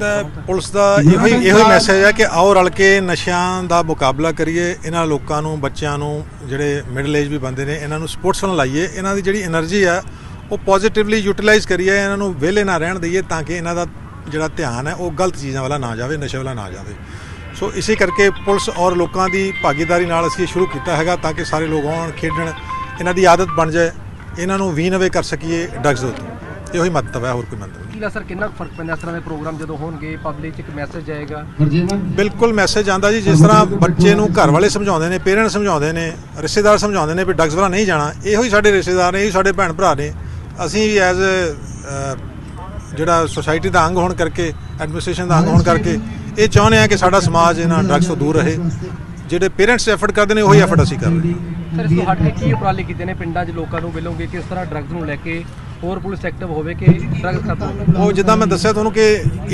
ਲੱਗਦਾ ਪੁਲਿਸ ਦਾ ਇਹੋ ਹੀ ਇਹੋ ਹੀ ਮੈਸੇਜ ਹੈ ਕਿ ਆਓ ਰਲ ਕੇ ਨਸ਼ਿਆਂ ਦਾ ਮੁਕਾਬਲਾ ਕਰੀਏ ਇਹਨਾਂ ਲੋਕਾਂ ਨੂੰ ਬੱਚਿਆਂ ਨੂੰ ਜਿਹੜੇ ਮਿਡਲ ਏਜ ਵੀ ਬੰਦੇ ਨੇ ਇਹਨਾਂ ਨੂੰ ਸਪੋਰਟਸ ਨਾਲ ਲਾਈਏ ਇਹਨਾਂ ਦੀ ਜਿਹੜੀ એનર્ਜੀ ਆ ਉਹ ਪੋਜ਼ਿਟਿਵਲੀ ਯੂਟਿਲਾਈਜ਼ ਕਰੀਏ ਇਹਨਾਂ ਨੂੰ ਵਿਹਲੇ ਨਾ ਰਹਿਣ ਦਈਏ ਤਾਂ ਕਿ ਇਹਨਾਂ ਦਾ ਜਿਹੜਾ ਧਿਆਨ ਹੈ ਉਹ ਗਲਤ ਚੀਜ਼ਾਂ ਵਾਲਾ ਨਾ ਜਾਵੇ ਨਸ਼ੇ ਵਾਲਾ ਨਾ ਜਾਵੇ। ਸੋ ਇਸੇ ਕਰਕੇ ਪੁਲਿਸ ਔਰ ਲੋਕਾਂ ਦੀ ਭਾਗੀਦਾਰੀ ਨਾਲ ਅਸੀਂ ਇਹ ਸ਼ੁਰੂ ਕੀਤਾ ਹੈਗਾ ਤਾਂ ਕਿ ਸਾਰੇ ਲੋਕ ਆਉਣ ਖੇਡਣ ਇਹਨਾਂ ਦੀ ਆਦਤ ਬਣ ਜਾਏ ਇਹਨਾਂ ਨੂੰ ਵੀਨ ਅਵੇ ਕਰ ਸਕੀਏ ਡਰੱਗਸ ਤੋਂ ਇਹੋ ਹੀ ਮਤਲਬ ਹੈ ਹੋਰ ਕੋਈ ਮੰਤਵ ਕੀ ਸਰ ਕਿੰਨਾ ਕੁ ਫ਼ਰਕ ਪੈਂਦਾ ਇਸ ਤਰ੍ਹਾਂ ਦੇ ਪ੍ਰੋਗਰਾਮ ਜਦੋਂ ਹੋਣਗੇ? ਪਬਲਿਕ 'ਚ ਇੱਕ ਮੈਸੇਜ ਜਾਏਗਾ ਬਿਲਕੁਲ ਮੈਸੇਜ ਆਂਦਾ ਜੀ ਜਿਸ ਤਰ੍ਹਾਂ ਬੱਚੇ ਨੂੰ ਘਰ ਵਾਲੇ ਸਮਝਾਉਂਦੇ ਨੇ ਪੇਰੈਂਟਸ ਸਮਝਾਉਂਦੇ ਨੇ ਰਿਸ਼ਤੇਦਾਰ ਸਮਝਾਉਂਦੇ ਨੇ ਵੀ ਡਰੱਗਸ ਵਾਲਾ ਨਹੀਂ ਜਾਣਾ। ਇਹੋ ਹੀ ਸਾਡੇ ਰਿਸ਼ਤੇਦਾਰ ਨੇ ਇਹੋ ਸਾਡੇ ਭੈਣ ਭਰਾ ਨੇ। ਅਸੀਂ ਵੀ ਐਜ਼ ਜਿਹੜਾ ਸੋਸਾਇਟੀ ਦਾ ਅੰਗ ਹੋਣ ਕਰਕੇ ਐਡਮਿਨਿਸਟ੍ਰੇਸ਼ਨ ਦਾ ਅੰਗ ਹੋਣ ਕਰਕੇ ਇਹ ਚਾਹੁੰਦੇ ਆ ਕਿ ਸਾਡਾ ਸਮਾਜ ਇਹਨਾਂ ਡਰੱਗਸ ਤੋਂ ਦੂਰ ਰਹੇ। ਜਿਹੜੇ ਪੇਰੈਂਟਸ ਐਫਰਟ ਕਰਦੇ ਨੇ ਉਹੀ ਐਫਰਟ ਅਸੀਂ ਕਰ ਰਹੇ ਹਾਂ। ਸਰ ਇਸ ਤੋਂ ਹਟ ਕੇ ਕੀ ਉਪਰਾਲੇ ਕੀਤੇ ਨੇ ਪਿੰਡਾਂ 'ਚ ਲੋਕਾਂ ਨੂੰ ਮਿਲੋਗੇ? ਕਿਸ ਤਰ੍ਹਾਂ ਡਰੱਗਸ ਨੂੰ ਲੈ ਕੇ ਹੋਰ ਪੁਲਿਸ ਐਕਟਿਵ ਹੋਵੇ ਕਿ ਡਰੱਗਸ ਖਤਮ ਉਹ ਜਿੱਦਾਂ ਮੈਂ ਦੱਸਿਆ ਤੁਹਾਨੂੰ ਕਿ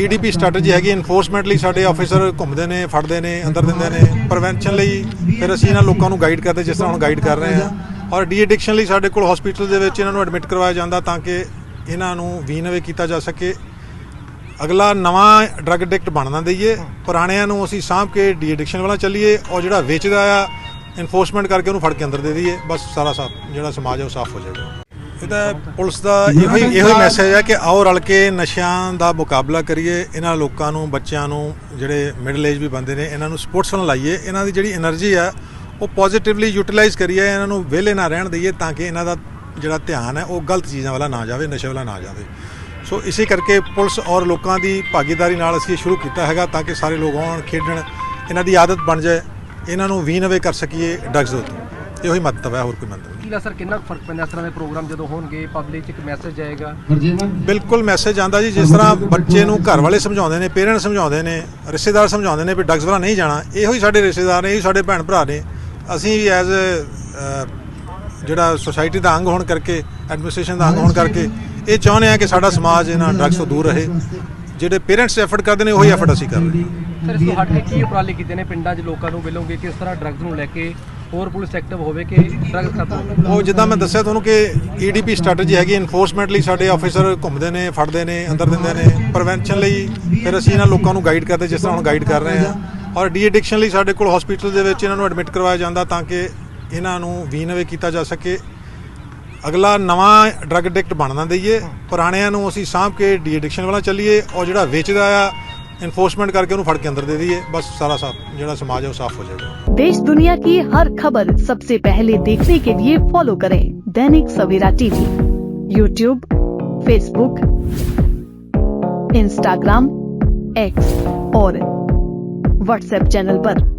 ਈਡੀਪੀ ਸਟ੍ਰੈਟਜੀ ਹੈਗੀ ਇਨਫੋਰਸਮੈਂਟ ਲਈ ਸਾਡੇ ਆਫੀਸਰ ਘੁੰਮਦੇ ਨੇ, ਫੜਦੇ ਨੇ, ਅੰਦਰ ਦਿੰਦੇ ਨੇ ਪ੍ਰੀਵੈਂਸ਼ਨ ਲਈ ਫਿਰ ਅਸੀਂ ਇਹਨਾਂ ਲੋਕਾਂ ਨੂੰ ਗਾਈਡ ਕਰਦੇ, ਜਿਸ ਤਰ੍ਹਾਂ ਹੁਣ ਗਾਈਡ ਕਰ ਰਹੇ ਹਾਂ। ਔਰ ਡੀ ਐਡਿਕਸ਼ਨ ਲਈ ਸਾਡੇ ਕੋਲ ਹਸਪੀਟਲ ਦੇ ਵਿੱਚ ਇਹਨਾਂ ਨੂੰ ਐਡਮਿਟ ਕਰਵਾਇਆ ਜਾਂਦਾ ਤਾਂ ਕਿ ਇਹਨਾਂ ਨੂੰ ਵੀਨਵੇ ਕੀਤਾ ਜਾ ਸਕੇ। ਅਗਲਾ ਨਵਾਂ ਡਰੱਗ ਐਡਿਕਟ ਬਣਨਾ ਦਈਏ, ਪੁਰਾਣਿਆਂ ਨੂੰ ਅਸੀਂ ਸਾਂਭ ਕੇ ਡੀ ਐਡਿਕਸ਼ਨ ਵਾਲਾ ਚੱਲੀਏ ਔਰ ਜਿਹੜਾ ਵੇਚਦਾ ਆ ਇਨਫੋਰਸਮੈਂਟ ਕਰਕੇ ਉਹਨੂੰ ਫੜ ਕੇ ਅੰਦਰ ਦੇ ਦਈਏ। ਬਸ ਸਾਰਾ ਸਾਫ਼, ਜਿਹੜਾ ਸਮਾਜ ਹੈ ਉਹ ਸਾਫ਼ ਹੋ ਜਾਏਗਾ। ਇਹ ਤਾਂ ਪੁਲਿਸ ਦਾ ਇਹੋ ਹੀ ਇਹੋ ਹੀ ਮੈਸੇਜ ਹੈ ਕਿ ਆਓ ਰਲ ਕੇ ਨਸ਼ਿਆਂ ਦਾ ਮੁਕਾਬਲਾ ਕਰੀਏ ਇਹਨਾਂ ਲੋਕਾਂ ਨੂੰ ਬੱਚਿਆਂ ਨੂੰ ਜਿਹੜੇ ਮਿਡਲ ਏਜ ਵੀ ਬੰਦੇ ਨੇ ਇਹਨਾਂ ਨੂੰ ਸਪੋਰਟਸ ਨਾਲ ਲਾਈਏ। ਇਹਨਾਂ ਦੀ ਜਿਹੜੀ એનર્ਜੀ ਆ ਉਹ ਪੋਜ਼ਿਟਿਵਲੀ ਯੂਟਿਲਾਈਜ਼ ਕਰੀਏ ਇਹਨਾਂ ਨੂੰ ਵਿਹਲੇ ਨਾ ਰਹਿਣ ਦਈਏ ਤਾਂ ਕਿ ਇਹਨਾਂ ਦਾ ਜਿਹੜਾ ਧਿਆਨ ਹੈ ਉਹ ਗਲਤ ਚੀਜ਼ਾਂ ਵਾਲਾ ਨਾ ਜਾਵੇ ਨਸ਼ੇ ਵਾਲਾ ਨਾ ਜਾਵੇ। ਸੋ ਇਸੇ ਕਰਕੇ ਪੁਲਿਸ ਔਰ ਲੋਕਾਂ ਦੀ ਭਾਗੀਦਾਰੀ ਨਾਲ ਅਸੀਂ ਸ਼ੁਰੂ ਕੀਤਾ ਹੈਗਾ ਤਾਂ ਕਿ ਸਾਰੇ ਲੋਕ ਆਉਣ ਖੇਡਣ ਇਹਨਾਂ ਦੀ ਆਦਤ ਬਣ ਜਾਏ ਇਹਨਾਂ ਨੂੰ ਵੀਨ ਅਵੇ ਕਰ ਸਕੀਏ ਡਰੱਗਸ ਤੋਂ ਇਹੋ ਹੀ ਮਤਲਬ ਹੈ ਹੋਰ ਕੋਈ ਮੰਤਵ ਨਹੀਂ। ਕੀ ਸਰ ਕਿੰਨਾ ਫ਼ਰਕ ਪੈਂਦਾ ਇਸ ਤਰ੍ਹਾਂ ਦੇ ਪ੍ਰੋਗਰਾਮ ਜਦੋਂ ਹੋਣਗੇ ਪਬਲਿਕ 'ਚ ਇੱਕ ਮੈਸੇਜ ਜਾਏਗਾ ਬਿਲਕੁਲ ਮੈਸੇਜ ਆਂਦਾ ਜੀ ਜਿਸ ਤਰ੍ਹਾਂ ਬੱਚੇ ਨੂੰ ਘਰ ਵਾਲੇ ਸਮਝਾਉਂਦੇ ਨੇ ਪੇਰੈਂਟਸ ਸਮਝਾਉਂਦੇ ਨੇ ਰਿਸ਼ਤੇਦਾਰ ਸਮਝਾਉਂਦੇ ਨੇ ਵੀ ਡਰੱਗਸ ਵਾਲਾ ਨਹੀਂ ਜਾਣਾ ਇਹੋ ਹੀ ਸਾਡੇ ਰਿਸ਼ਤੇਦਾਰ ਨੇ ਇਹੋ ਸਾਡੇ ਭੈਣ ਭਰਾ ਨੇ। ਅਸੀਂ ਵੀ ਐਜ਼ ਜਿਹੜਾ ਸੋਸਾਇਟੀ ਦਾ ਅੰਗ ਹੋਣ ਕਰਕੇ ਐਡਮਿਨਿਸਟ੍ਰੇਸ਼ਨ ਦਾ ਅੰਗ ਹੋਣ ਕਰਕੇ ਇਹ ਚਾਹੁੰਦੇ ਆ ਕਿ ਸਾਡਾ ਸਮਾਜ ਇਹਨਾਂ ਡਰੱਗਸ ਤੋਂ ਦੂਰ ਰਹੇ। ਜਿਹੜੇ ਪੇਰੈਂਟਸ ਐਫਰਟ ਕਰਦੇ ਨੇ ਉਹੀ ਐਫਰਟ ਅਸੀਂ ਕਰ ਰਹੇ ਹਾਂ। ਸਰ ਇਸ ਤੋਂ ਹਟ ਕੇ ਕੀ ਉਪਰਾਲੇ ਕੀਤੇ ਨੇ ਪਿੰਡਾਂ 'ਚ ਲੋਕਾਂ ਨੂੰ ਮਿਲੋਗੇ ਕਿਸ ਤਰ੍ਹਾਂ ਡਰੱਗਸ ਨੂੰ ਲੈ ਕੇ ਹੋਰ ਪੁਲਿਸ ਐਕਟਿਵ ਹੋਵੇ ਕਿ ਡਰੱਗਸ ਖਤਮ ਉਹ ਜਿੱਦਾਂ ਮੈਂ ਦੱਸਿਆ ਤੁਹਾਨੂੰ ਕਿ ਈਡੀਪੀ ਸਟ੍ਰੈਟਜੀ ਹੈਗੀ ਇਨਫੋਰਸਮੈਂਟ ਲਈ ਸਾਡੇ ਆਫੀਸਰ ਘੁੰਮਦੇ ਨੇ, ਫੜਦੇ ਨੇ, ਅੰਦਰ ਦਿੰਦੇ ਨੇ ਪ੍ਰੀਵੈਂਸ਼ਨ ਲਈ ਫਿਰ ਅਸੀਂ ਇਹਨਾਂ ਲੋਕਾਂ ਨੂੰ ਗਾਈਡ ਕਰਦੇ, ਜਿਸ ਤਰ੍ਹਾਂ ਹੁਣ ਗਾਈਡ ਕਰ ਰਹੇ ਹਾਂ। ਔਰ ਡੀ ਐਡਿਕਸ਼ਨ ਲਈ ਸਾਡੇ ਕੋਲ ਹਸਪੀਟਲ ਦੇ ਵਿੱਚ ਇਹਨਾਂ ਨੂੰ ਐਡਮਿਟ ਕਰਵਾਇਆ ਜਾਂਦਾ ਤਾਂ ਕਿ ਇਹਨਾਂ ਨੂੰ ਵੀਨਵੇ ਕੀਤਾ ਜਾ ਸਕੇ। ਅਗਲਾ ਨਵਾਂ ਡਰੱਗ ਐਡਿਕਟ ਬਣਨਾ ਦਈਏ, ਪੁਰਾਣਿਆਂ ਨੂੰ ਅਸੀਂ ਸਾਂਭ ਕੇ ਡੀ ਐਡਿਕਸ਼ਨ ਵਾਲਾ ਚੱਲੀਏ। ਔਰ ਜਿਹੜਾ ਵੇਚਦਾ ਆ इन्फोर्समेंट करके उन्हें फड़ के अंदर दे दिए। बस सारा साफ़ जो समाज है वो साफ़ हो जाएगा। देश दुनिया की हर खबर सबसे पहले देखने के लिए फॉलो करें Dainik Savera TV. YouTube Facebook Instagram X और व्हाट्सएप चैनल आरोप